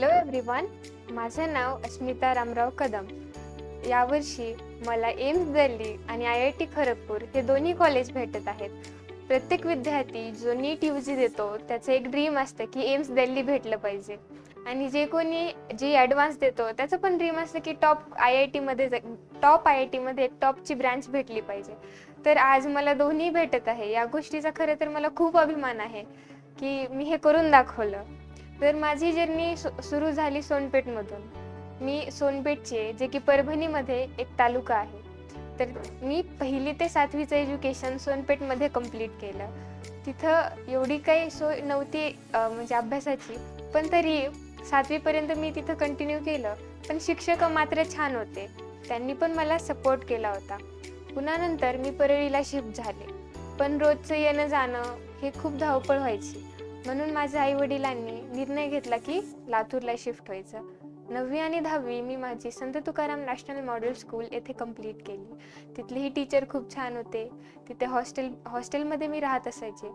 Hello everyone माझं नाव अस्मिता रामराव कदम. यावर्षी मला एम्स दिल्ली आणि आय आय टी खरगपूर हे दोन्ही कॉलेज भेटत आहेत. प्रत्येक विद्यार्थी जो नीट यू जी देतो त्याचं एक ड्रीम असतं की एम्स दिल्ली भेटलं पाहिजे. आणि जे कोणी जे ॲडव्हान्स देतो त्याचं पण ड्रीम असतं की टॉप आय आय टीमध्ये टॉप आय आय टीमध्ये एक टॉपची ब्रँच भेटली पाहिजे. तर आज मला दोन्ही भेटत आहे. या गोष्टीचा खरं तर मला खूप अभिमान आहे की मी हे करून दाखवलं. तर माझी जर्नी सुरू झाली सोनपेठमधून. मी सोनपेठचे जे की परभणीमध्ये एक तालुका आहे. तर मी पहिली ते सातवीचं एज्युकेशन सोनपेठमध्ये कंप्लीट केलं. तिथं एवढी काही सोय नव्हती म्हणजे अभ्यासाची. पण तरी सातवीपर्यंत मी तिथं कंटिन्यू केलं. पण शिक्षक मात्र छान होते. त्यांनी पण मला सपोर्ट केला होता. पुन्हा नंतर मी परळीला शिफ्ट झाले. पण रोजचं येणं जाणं हे खूप धावपळ व्हायची. म्हणून माझ्या आई वडिलांनी निर्णय घेतला की लातूरला शिफ्ट व्हायचं. नववी आणि दहावी मी माझी Sant Tukaram national model school येथे कंप्लीट केली. तिथलेही टीचर खूप छान होते. तिथे हॉस्टेल हॉस्टेलमध्ये मी राहत असायचे.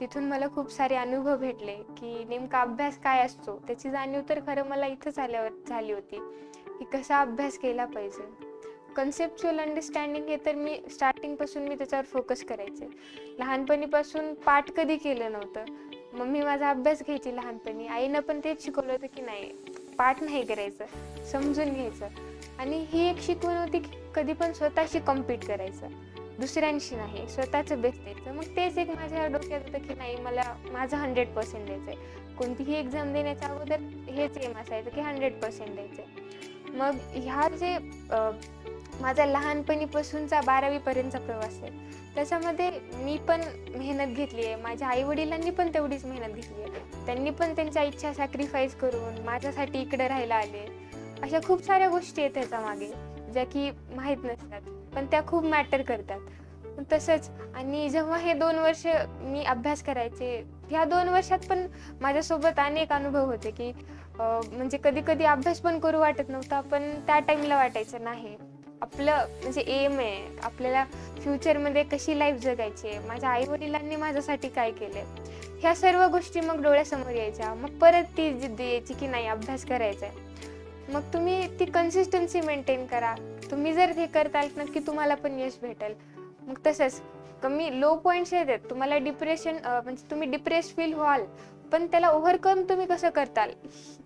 तिथून मला खूप सारे अनुभव भेटले की नेमका अभ्यास काय असतो त्याची जाणीव तर खरं मला इथंच आल्यावर झाली होती की कसा अभ्यास केला पाहिजे. कन्सेप्च्युअल अंडरस्टँडिंग हे तर मी स्टार्टिंगपासून मी त्याच्यावर फोकस करायचे. लहानपणीपासून पाठ कधी केलं नव्हतं. मम्मी माझा अभ्यास घ्यायची लहानपणी. आईनं पण तेच शिकवलं होतं की नाही पाठ नाही करायचं समजून घ्यायचं. आणि ही एक शिकवण होती की कधी पण स्वतःशी कम्पीट करायचं. दुसऱ्यांशी नाही स्वतःचं बेस्ट द्यायचं. मग तेच एक माझ्या डोक्यात होतं की नाही मला माझं हंड्रेड पर्सेंट द्यायचं आहे कोणतीही एक्झाम देण्याच्या अगोदर हेच एम असायचं की हंड्रेड पर्सेंट द्यायचं आहे मग ह्या जे माझा लहानपणीपासूनचा बारावीपर्यंतचा प्रवास आहे. त्याच्यामध्ये मी पण मेहनत घेतली आहे. माझ्या आईवडिलांनी पण तेवढीच मेहनत घेतली आहे. त्यांनी पण त्यांच्या इच्छा सॅक्रिफाईस करून माझ्यासाठी इकडे राहायला आले. अशा खूप साऱ्या गोष्टी आहेत त्याच्यामागे ज्या की माहीत नसतात पण त्या खूप मॅटर करतात. तसंच आणि जेव्हा हे दोन वर्ष मी अभ्यास करायचे ह्या दोन वर्षात पण माझ्यासोबत अनेक अनुभव होते की म्हणजे कधी कधी अभ्यास पण करू वाटत नव्हता पण त्या टाईमला वाटायचं नाही. आपलं म्हणजे एम आहे. आपल्याला फ्युचरमध्ये कशी लाईफ जगायची आहे? माझ्या आईवडिलांनी माझ्यासाठी काय केलं ह्या सर्व गोष्टी मग डोळ्यासमोर यायच्या. मग परत ती जिद्द यायची की नाही अभ्यास करायचा आहे मग तुम्ही ती कन्सिस्टन्सी मेंटेन करा. तुम्ही जर हे करताल नक्की तुम्हाला पण यश भेटेल. मग तसंच कमी लो पॉईंट्स येतात तुम्हाला डिप्रेशन म्हणजे तुम्ही डिप्रेस फील व्हाल पण त्याला ओव्हरकम तुम्ही कसं करताल?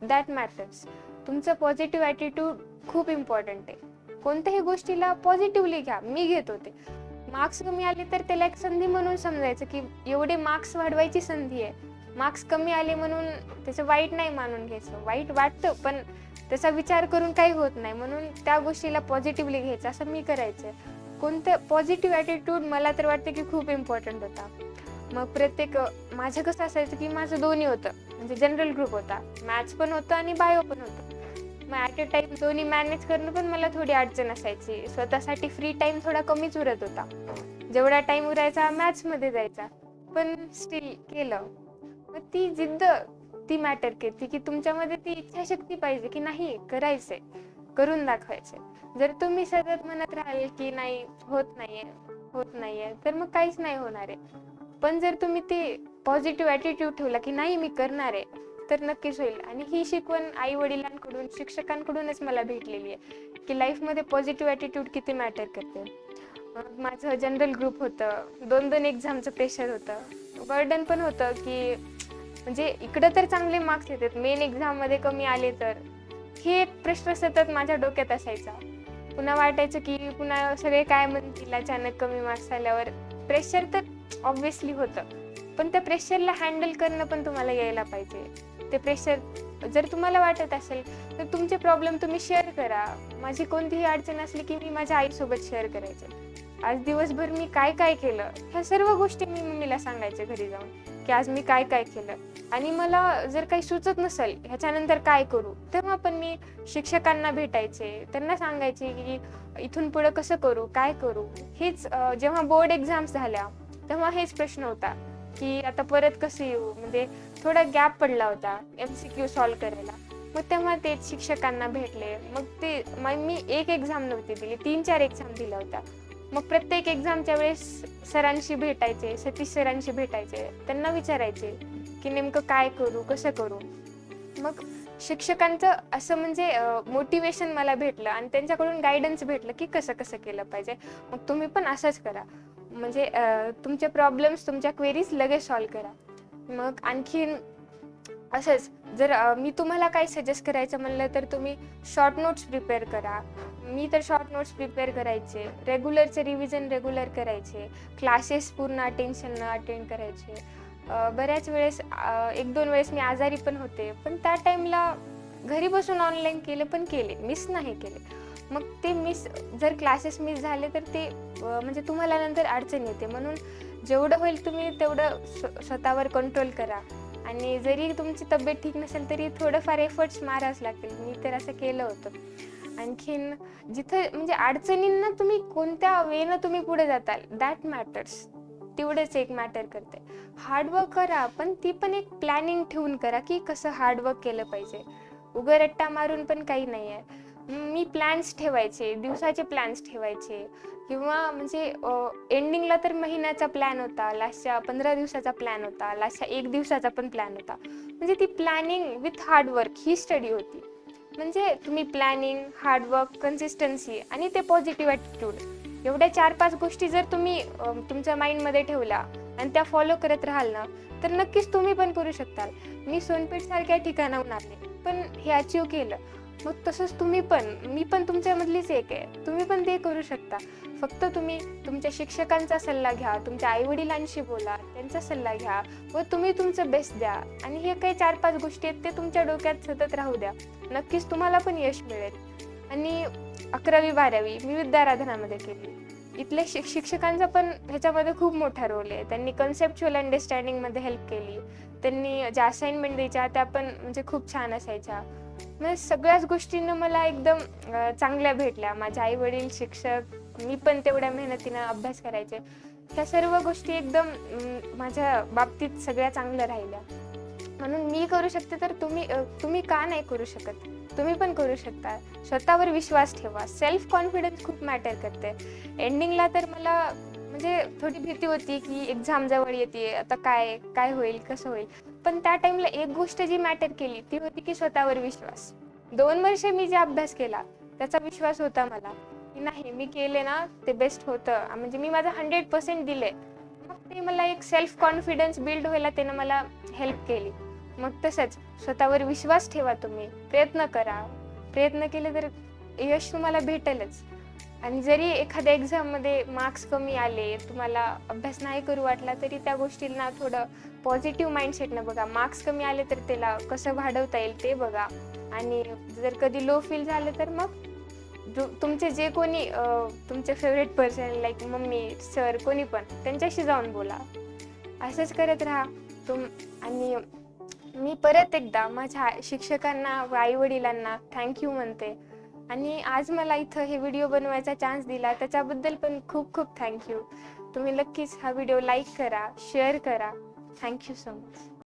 दॅट मॅटर्स तुमचं पॉझिटिव्ह ॲटिट्यूड खूप इम्पॉर्टंट आहे. कोणत्याही गोष्टीला पॉझिटिव्हली घ्या. मी घेत होते. मार्क्स कमी आले तर त्याला एक संधी म्हणून समजायचं की एवढे मार्क्स वाढवायची संधी आहे. मार्क्स कमी आले म्हणून त्याचं वाईट नाही मानून घ्यायचं. वाईट वाटतं पण त्याचा विचार करून काही होत नाही. म्हणून त्या गोष्टीला पॉझिटिव्हली घ्यायचं. असं मी करायचं. कोणतं पॉझिटिव्ह ॲटिट्यूड मला तर वाटतं की खूप इम्पॉर्टंट होता. मग प्रत्येक माझं कसं असायचं की माझं दोन्ही होतं. म्हणजे जनरल ग्रुप होता. मॅथ्स पण होतं आणि बायो पण होतं. मग ॲट अ टाईम दोन्ही मॅनेज करणं पण मला थोडी अडचण असायची. स्वतःसाठी फ्री टाईम थोडा कमीच उरत होता. जेवढा टाइम उरायचा मॅथ्समध्ये जायचा. पण स्टील केलं. मग ती जिद्द ती मॅटर करते की तुमच्यामध्ये ती इच्छाशक्ती पाहिजे की नाही करायचंय. करून दाखवायचंय. जर तुम्ही सतत म्हणत राहाल की नाही होत नाहीये होत नाहीये तर मग काहीच नाही होणार आहे. पण जर तुम्ही ते पॉझिटिव्ह ॲटिट्यूड ठेवला की नाही मी करणार आहे तर नक्कीच होईल. आणि ही शिकवण आई वडिलांकडून शिक्षकांकडूनच मला भेटलेली आहे की लाईफमध्ये पॉझिटिव्ह ॲटिट्यूड किती मॅटर करते. माझं जनरल ग्रुप होतं दोन दोन एक्झामचं प्रेशर होतं. बर्डन पण होतं की म्हणजे इकडं तर चांगले मार्क्स येतात मेन एक्झाममध्ये कमी आले तर. हे एक प्रश्न सतत माझ्या डोक्यात असायचा. पुन्हा वाटायचं की पुन्हा सगळे काय म्हणतील अचानक कमी मार्क्स आल्यावर. प्रेशर तर ऑब्विसली होतं. पण त्या प्रेशरला हँडल करणं पण तुम्हाला यायला पाहिजे. ते प्रेशर जर तुम्हाला वाटत असेल तर तुमचे प्रॉब्लेम तुम्ही शेअर करा. माझी कोणतीही अडचण असली की मी माझ्या आईसोबत शेअर करायचे. आज दिवसभर मी काय काय केलं ह्या सर्व गोष्टी मी मम्मीला सांगायचे घरी जाऊन की आज मी काय काय केलं. आणि मला जर काही सुचत नसेल ह्याच्यानंतर काय करू? तेव्हा पण मी शिक्षकांना भेटायचे त्यांना सांगायचे की इथून पुढं कसं करू काय करू? हेच जेव्हा बोर्ड एक्झाम्स झाल्या तेव्हा हेच प्रश्न होता. की आता परत कसं येऊ? म्हणजे थोडा गॅप पडला होता एम सी क्यू सॉल्व करायला. मग तेव्हा तेच शिक्षकांना भेटले. मग ते मग मी एक एक्झाम नव्हती दिली तीन चार एक्झाम दिल्या होत्या. मग प्रत्येक एक्झामच्या वेळेस सरांशी भेटायचे सतीश सरांशी भेटायचे त्यांना विचारायचे की नेमकं काय करू कसं करू? मग शिक्षकांचं असं म्हणजे मोटिवेशन मला भेटलं आणि त्यांच्याकडून गायडन्स भेटलं की कसं कसं केलं पाहिजे. मग तुम्ही पण असंच करा. म्हणजे तुमचे प्रॉब्लेम्स तुमच्या क्वेरीज लगेच सॉल्व करा. मग आणखीन असंच जर मी तुम्हाला काय सजेस्ट करायचं म्हणलं तर तुम्ही शॉर्ट नोट्स प्रिपेअर करा. मी तर शॉर्ट नोट्स प्रिपेअर करायचे. रेग्युलरचे रिव्हिजन रेग्युलर करायचे. क्लासेस पूर्ण अटेन्शन अटेंड करायचे. बऱ्याच वेळेस एक दोन वेळेस मी आजारी पण होते. पण त्या टाईमला घरी बसून ऑनलाईन केले पण केले. मिस नाही केले. मग ते मिस जर क्लासेस मिस झाले तर ते म्हणजे तुम्हाला नंतर अडचण येते. म्हणून जेवढं होईल तुम्ही तेवढं स्व- स्वतःवर कंट्रोल करा. आणि जरी तुमची तब्येत ठीक नसेल तरी थोडंफार एफर्ट्स मारावंच लागतील. मी तर असं केलं होतं. आणखीन जिथं म्हणजे अडचणींना तुम्ही कोणत्या वेनं तुम्ही पुढे जाताल दॅट मॅटर्स तेवढंच एक मॅटर करते. हार्डवर्क करा पण ती पण एक प्लॅनिंग ठेवून करा की कसं हार्डवर्क केलं पाहिजे. उगं रट्टा मारून पण काही नाही आहे मी प्लॅन्स ठेवायचे दिवसाचे प्लॅन्स ठेवायचे. किंवा म्हणजे एंडिंगला तर महिन्याचा प्लॅन होता लास्टच्या पंधरा दिवसाचा प्लॅन होता लास्टच्या एक दिवसाचा पण प्लॅन होता. म्हणजे ती प्लॅनिंग विथ हार्डवर्क ही स्टडी होती. म्हणजे तुम्ही प्लॅनिंग हार्डवर्क कन्सिस्टन्सी आणि ते पॉझिटिव्ह ॲटिट्यूड एवढ्या चार पाच गोष्टी जर तुम्ही तुमच्या माइंडमध्ये ठेवल्या आणि त्या फॉलो करत राहाल ना तर नक्कीच तुम्ही पण करू शकताल. मी सोनपेठ सारख्या ठिकाणाहून आले पण हे अचीव केलं. मग तसंच तुम्ही पण मी पण तुमच्यामधलीच एक आहे. तुम्ही पण ते करू शकता. फक्त तुम्ही तुमच्या शिक्षकांचा सल्ला घ्या तुमच्या आईवडिलांशी बोला त्यांचा सल्ला घ्या व तुम्ही तुमचं बेस्ट द्या. आणि हे काही चार पाच गोष्टी आहेत ते तुमच्या डोक्यात सतत राहू द्या. नक्कीच तुम्हाला पण यश मिळेल. आणि अकरावी बारावी मी विद्याराधनामध्ये केली. इथल्या शिक शिक्षकांचा पण ह्याच्यामध्ये खूप मोठा रोल आहे. त्यांनी कन्सेप्च्युअल अंडरस्टँडिंगमध्ये हेल्प केली. त्यांनी ज्या असाइनमेंट द्यायच्या त्या पण म्हणजे खूप छान असायच्या. मग सगळ्याच गोष्टींना मला एकदम चांगल्या भेटल्या. माझे आई वडील शिक्षक मी पण तेवढ्या मेहनतीनं अभ्यास करायचे. ह्या सर्व गोष्टी एकदम माझ्या बाबतीत सगळ्या चांगल्या राहिल्या. म्हणून मी करू शकते तर तुम्ही तुम्ही का नाही करू शकत? तुम्ही पण करू शकता. स्वतःवर विश्वास ठेवा. सेल्फ कॉन्फिडन्स खूप मॅटर करते. एंडिंगला तर मला म्हणजे थोडी भीती होती की एक्झाम जवळ येते. आता काय काय होईल कसं होईल? पण त्या टाइमला एक गोष्ट जी मॅटर केली ती होती की स्वतःवर विश्वास. दोन वर्ष मी जे अभ्यास केला त्याचा विश्वास होता मला की नाही मी केले ना ते बेस्ट होतं. म्हणजे मी माझं हंड्रेड पर्सेंट दिले मग ते मला एक सेल्फ कॉन्फिडन्स बिल्ड व्हायला त्यानं मला हेल्प केली. मग तसंच स्वतःवर विश्वास ठेवा तुम्ही. प्रयत्न करा. प्रयत्न केले तर यश तुम्हाला भेटेलच. आणि जरी एखाद्या एक्झाममध्ये मार्क्स कमी आले तुम्हाला अभ्यास नाही करू वाटला तरी त्या गोष्टींना थोडं पॉझिटिव्ह माइंडसेटनं बघा. मार्क्स कमी आले तर त्याला कसं वाढवता येईल ते बघा. आणि जर कधी लो फील झालं तर मग तुमचे जे कोणी तुमचे favourite person like mummy sir कोणी पण त्यांच्याशी जाऊन बोला. असंच करत राहा. तुम आणि मी परत एकदा माझ्या शिक्षकांना व आईवडिलांना थँक्यू म्हणते. आणि आज मला इथं हे व्हिडिओ बनवायचा चान्स दिला त्याच्याबद्दल पण खूप खूप थँक्यू तुम्ही नक्कीच हा व्हिडिओ लाईक करा शेअर करा. Thank you so much